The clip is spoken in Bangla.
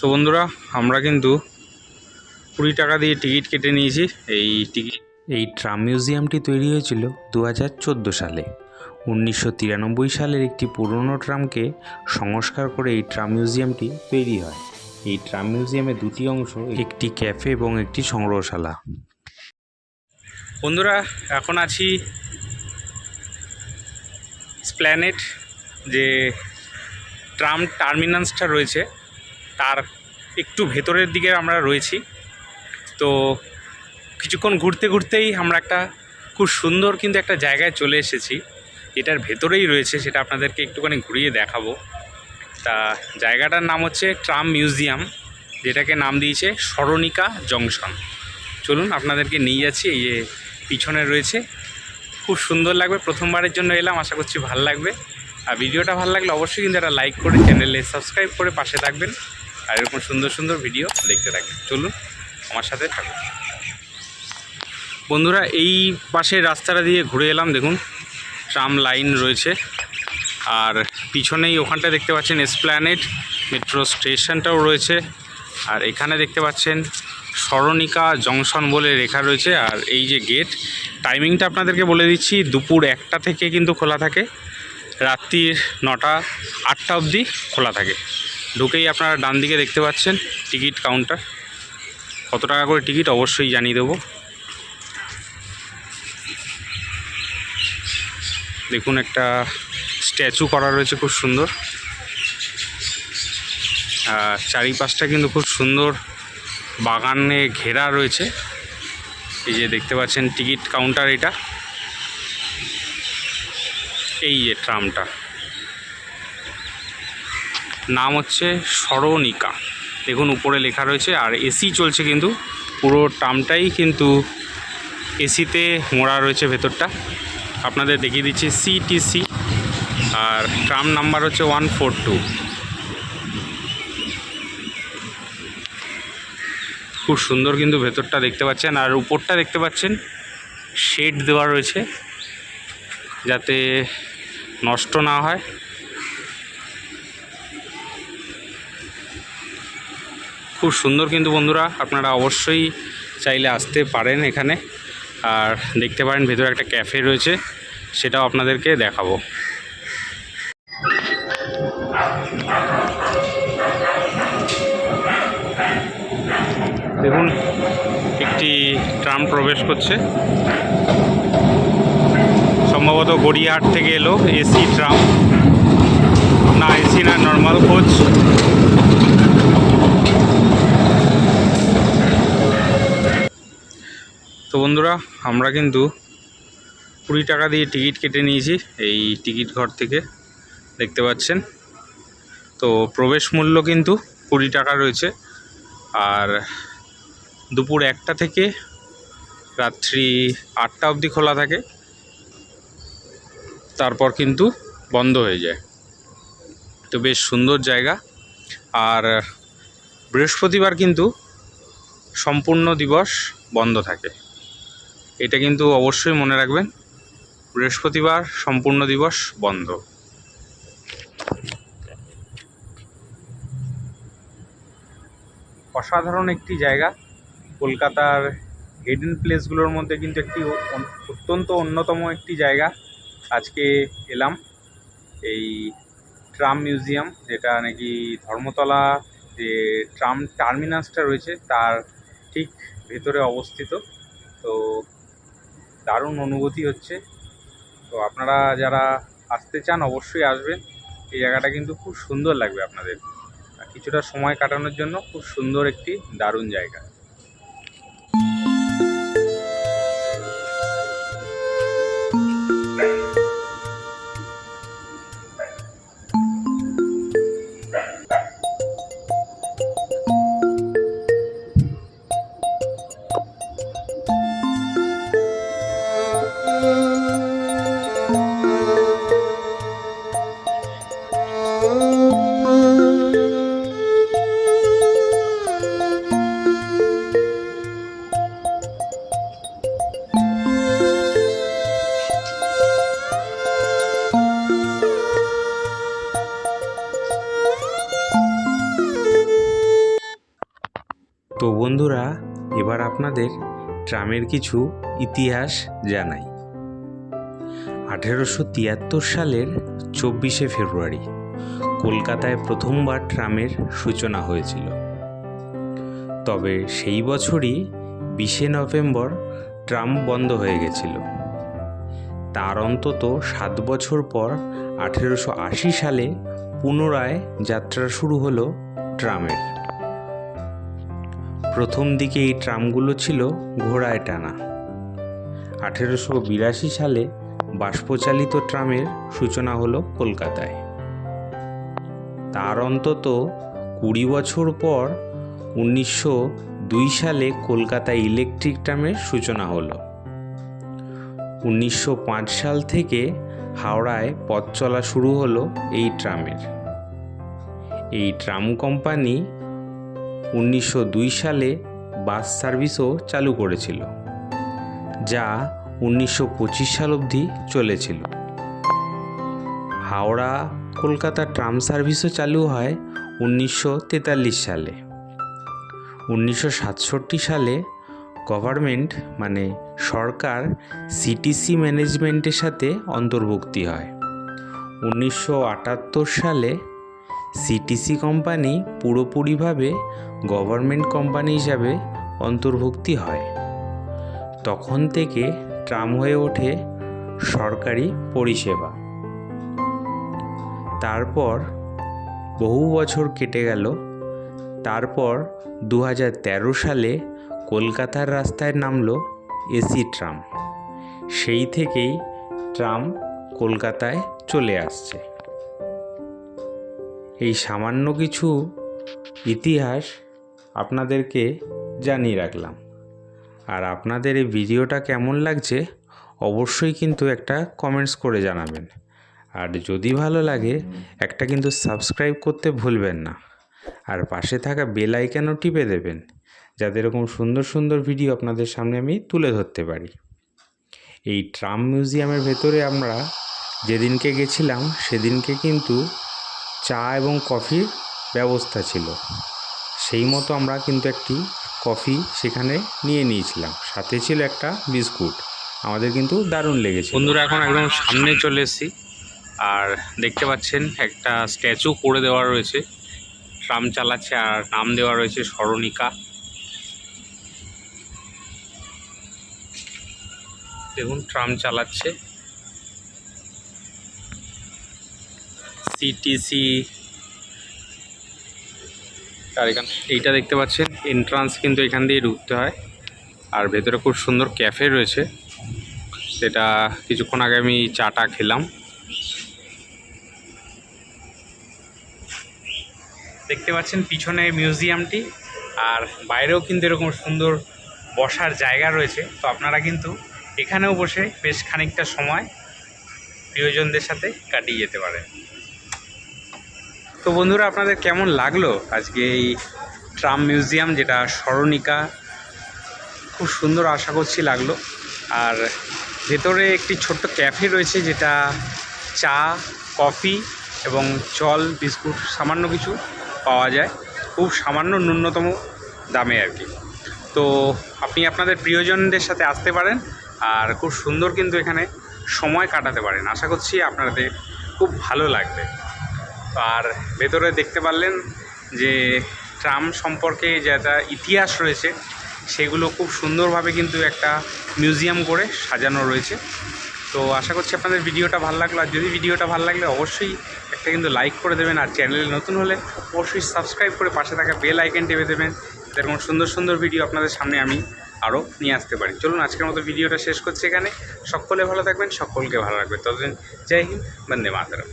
তো বন্ধুরা আমরা কিন্তু কুড়ি টাকা দিয়ে টিকিট কেটে নিয়েছি। এই টিকিট এই ট্রাম মিউজিয়ামটি তৈরি হয়েছিল দু হাজার চোদ্দ সালে। উনিশশো তিরানব্বই সালের একটি পুরনো ট্রামকে সংস্কার করে এই ট্রাম মিউজিয়ামটি তৈরি হয়। এই ট্রাম মিউজিয়ামে দুটি অংশ একটি ক্যাফে এবং একটি সংগ্রহশালা। বন্ধুরা এখন আছি স্প্ল্যানেট যে ট্রাম টার্মিনালসটা রয়েছে। তার একটু ভেতরের দিকে আমরা রয়েছি। তো কিছুক্ষণ ঘুরতে ঘুরতেই আমরা একটা খুব সুন্দর কিন্তু একটা জায়গায় চলে এসেছি। এটার ভেতরেই রয়েছে, সেটা আপনাদেরকে একটুখানি ঘুরিয়ে দেখাবো। তা জায়গাটার নাম হচ্ছে ট্রাম মিউজিয়াম, যেটাকে নাম দিয়েছে স্মরণিকা জংশন। চলুন আপনাদেরকে নিয়ে যাচ্ছি, এই পিছনে রয়েছে। খুব সুন্দর লাগবে, প্রথমবারের জন্য এলাম, আশা করছি ভালো লাগবে। আর ভিডিওটা ভালো লাগলে অবশ্যই কিন্তু একটা লাইক করে চ্যানেলে সাবস্ক্রাইব করে পাশে থাকবেন। আর এরকম সুন্দর সুন্দর ভিডিও দেখতে থাকবেন। চলুন, আমার সাথে থাকুন। বন্ধুরা, এই পাশের রাস্তাটা দিয়ে ঘুরে এলাম, দেখুন। ট্রাম লাইন রয়েছে। আর পিছনেই ওখানটা দেখতে পাচ্ছেন এসপ্ল্যানেট মেট্রো স্টেশনটাও রয়েছে। আর এখানে দেখতে পাচ্ছেন স্মরণিকা জংশন বলে লেখা রয়েছে। আর এই যে গেট টাইমিংটা আপনাদেরকে বলে দিচ্ছি, দুপুর একটা থেকে কিন্তু খোলা থাকে। রাত্রির নটা, আটটা অবধি খোলা থাকে। ঢুকেই আপনারা ডান দিকে দেখতে পাচ্ছেন টিকিট কাউন্টার। কত টাকা করে টিকিট অবশ্যই জানিয়ে দেবো। দেখুন একটা স্ট্যাচু করা রয়েছে খুব সুন্দর। চারিপাশটা কিন্তু খুব সুন্দর বাগানে ঘেরা রয়েছে। এই যে দেখতে পাচ্ছেন টিকিট কাউন্টার এটা। এই যে ট্রামটা। নাম হচ্ছে স্মরণিকা দেখুন, উপরে লেখা রয়েছে, আর এসি চলছে কিন্তু, পুরো ট্রামটাই কিন্তু এসিতে মোড়া রয়েছে ভেতরটা। আপনাদের দেখিয়ে দিচ্ছি সিটিসি আর ট্রাম নাম্বার হচ্ছে ওয়ান ফোর টু। খুব সুন্দর কিন্তু ভেতরটা দেখতে পাচ্ছেন, আর উপরটা দেখতে পাচ্ছেন, শেড দেওয়া রয়েছে, যাতে নষ্ট না হয়। খুব সুন্দর কিন্তু বন্ধুরা, আপনারা অবশ্যই চাইলে আসতে পারেন এখানে। আর দেখতে পারেন ভেতরে একটা ক্যাফে রয়েছে, সেটাও আপনাদেরকে দেখাবো। দেখুন, একটি ট্রাম প্রবেশ করছে। সম্ভবত গড়িয়াহাট থেকে এলো এসি ট্রাম। না, এসি না, নর্মাল কোচ। তো বন্ধুরা, আমরা কিন্তু কুড়ি টাকা দিয়ে টিকিট কেটে নিয়েছি এই টিকিট ঘর থেকে, দেখতে পাচ্ছেন। তো প্রবেশ মূল্য কিন্তু কুড়ি টাকা রয়েছে। আর দুপুর একটা থেকে রাত্রি আটটা অবধি খোলা থাকে। তারপর কিন্তু বন্ধ হয়ে যায়। তো বেশ সুন্দর জায়গা। আর বৃহস্পতিবার কিন্তু সম্পূর্ণ দিবস বন্ধ থাকে। এটা কিন্তু অবশ্যই মনে রাখবেন, বৃহস্পতিবার সম্পূর্ণ দিবস বন্ধ। অসাধারণ একটি জায়গা, কলকাতার হিডেন প্লেসগুলোর মধ্যে কিন্তু একটি অত্যন্ত অন্যতম একটি জায়গা। আজকে এলাম, এই ট্রাম মিউজিয়াম, যেটা নাকি ধর্মতলা যে ট্রাম টার্মিনাসটা রয়েছে, তার ঠিক ভেতরে অবস্থিত। তো দারুণ অনুভূতি হচ্ছে। তো আপনারা যারা আসতে চান অবশ্যই আসবেন। এই জায়গাটা কিন্তু খুব সুন্দর লাগবে আপনাদের। কিছুটা সময় কাটানোর জন্য খুব সুন্দর একটি দারুণ জায়গা। তো বন্ধুরা, এবার আপনাদের ট্রামের কিছু ইতিহাস জানাই। আঠেরোশো তিয়াত্তর সালের চব্বিশে ফেব্রুয়ারি, কলকাতায় প্রথমবার ট্রামের সূচনা হয়েছিল। তবে সেই বছরই বিশে নভেম্বর ট্রাম বন্ধ হয়ে গেছিল। তার অন্তত সাত বছর পর আঠেরোশো আশি সালে পুনরায় যাত্রা শুরু হলো ট্রামের। প্রথম দিকে এই ট্রামগুলো ছিল ঘোড়ায় টানা। আঠেরোশো বিরাশি সালে বাষ্পচালিত ট্রামের সূচনা হলো কলকাতায়। তার অন্তত কুড়ি বছর পর উনিশশো দুই সালে কলকাতায় ইলেকট্রিক ট্রামের সূচনা হলো। উনিশশো সাল থেকে হাওড়ায় পথ চলা শুরু হলো এই ট্রামের। এই ট্রাম কোম্পানি উনিশশো দুই সালে বাস সার্ভিসও চালু করেছিল, যা উনিশশো পঁচিশ সাল অবধি চলেছিল। হাওড়া, কলকাতা ট্রাম সার্ভিসও চালু হয় উনিশশো তেতাল্লিশ সালে। উনিশশো সাতষট্টি সালে গভর্নমেন্ট মানে সরকার সিটিসি ম্যানেজমেন্টের সাথে অন্তর্ভুক্তি হয়। উনিশশো আটাত্তর সালে সিটিসি কোম্পানি পুরোপুরিভাবে গভর্নমেন্ট কোম্পানি হিসাবে অন্তর্ভুক্তি হয়। তখন থেকে ট্রাম হয়ে ওঠে সরকারি পরিষেবা। তারপর বহু বছর কেটে গেল। তারপর দু হাজার তেরো সালে কলকাতার রাস্তায় নামলো এসি ট্রাম। সেই থেকেই ট্রাম কলকাতায় চলে আসছে। এই সামান্য কিছু ইতিহাস আপনাদেরকে জানিয়ে রাখলাম। আর আপনাদের এই ভিডিওটা কেমন লাগছে অবশ্যই কিন্তু একটা কমেন্টস করে জানাবেন। আর যদি ভালো লাগে, একটা কিন্তু সাবস্ক্রাইব করতে ভুলবেন না। আর পাশে থাকা বেল আইকনও টিপে দেবেন, যাতে এরকম সুন্দর সুন্দর ভিডিও আপনাদের সামনে আমি তুলে ধরতে পারি। এই ট্রাম মিউজিয়ামের ভেতরে আমরা যেদিনকে গেছিলাম, সেদিনকে কিন্তু চা এবং কফির ব্যবস্থা ছিল। সেই মতো আমরা কিন্তু একটি কফি সেখানে নিয়ে নিয়েছিলাম। সাথে ছিল একটা বিস্কুট। আমাদের কিন্তু দারুণ লেগেছে বন্ধুরা, এখন একদম সামনে চলে এসেছি। আর দেখতে পাচ্ছেন, একটা স্ট্যাচু করে দেওয়া রয়েছে। ট্রাম চালাচ্ছে আর নাম দেওয়া রয়েছে স্মরণিকা। দেখুন, ট্রাম চালাচ্ছে। সিটিসি আর এখান এইটা দেখতে পাচ্ছেন এন্ট্রান্স কিন্তু এখান দিয়ে ঢুকতে হয়। আর ভেতরে খুব সুন্দর ক্যাফে রয়েছে। সেটা কিছুক্ষণ আগে আমি চাটা খেলাম। দেখতে পাচ্ছেন পিছনে মিউজিয়ামটি আর বাইরেও কিন্তু এরকম সুন্দর বসার জায়গা রয়েছে। তো আপনারা কিন্তু এখানেও বসে বেশ খানিকটা সময় প্রিয়জনদের সাথে কাটিয়ে যেতে পারেন। তো বন্ধুরা, আপনাদের কেমন লাগল আজকে এই ট্রাম মিউজিয়াম, যেটা স্মরণিকা? খুব সুন্দর আশা করছি লাগল। আর ভেতরে একটি ছোট্ট ক্যাফে রয়েছে, যেটা চা, কফি এবং জল, বিস্কুট, সামান্য কিছু পাওয়া যায়। খুব সামান্য ন্যূনতম দামে আর কি। তো আপনি আপনাদের প্রিয়জনদের সাথে আসতে পারেন আর খুব সুন্দর কিন্তু এখানে সময় কাটাতে পারেন। আশা করছি আপনাদের খুব ভালো লাগবে। আর ভেতরে দেখতে পারলেন যে ট্রাম সম্পর্কে যেটা ইতিহাস রয়েছে, সেগুলো খুব সুন্দরভাবে কিন্তু একটা মিউজিয়াম করে সাজানো রয়েছে। তো আশা করছি আপনাদের ভিডিওটা ভালো লাগল। আর যদি ভিডিওটা ভালো লাগলে অবশ্যই একটা কিন্তু লাইক করে দেবেন। আর চ্যানেলে নতুন হলে অবশ্যই সাবস্ক্রাইব করে পাশে থাকা বেল আইকন টেপে দেবেন। এরকম সুন্দর সুন্দর ভিডিও আপনাদের সামনে আমি আরও নিয়ে আসতে পারি। চলুন, আজকের মতো ভিডিওটা শেষ করছি এখানে। সকলে ভালো থাকবেন, সকলকে ভালো রাখবেন। ততদিন জয় হিন্দ, বন্দে মাতরম।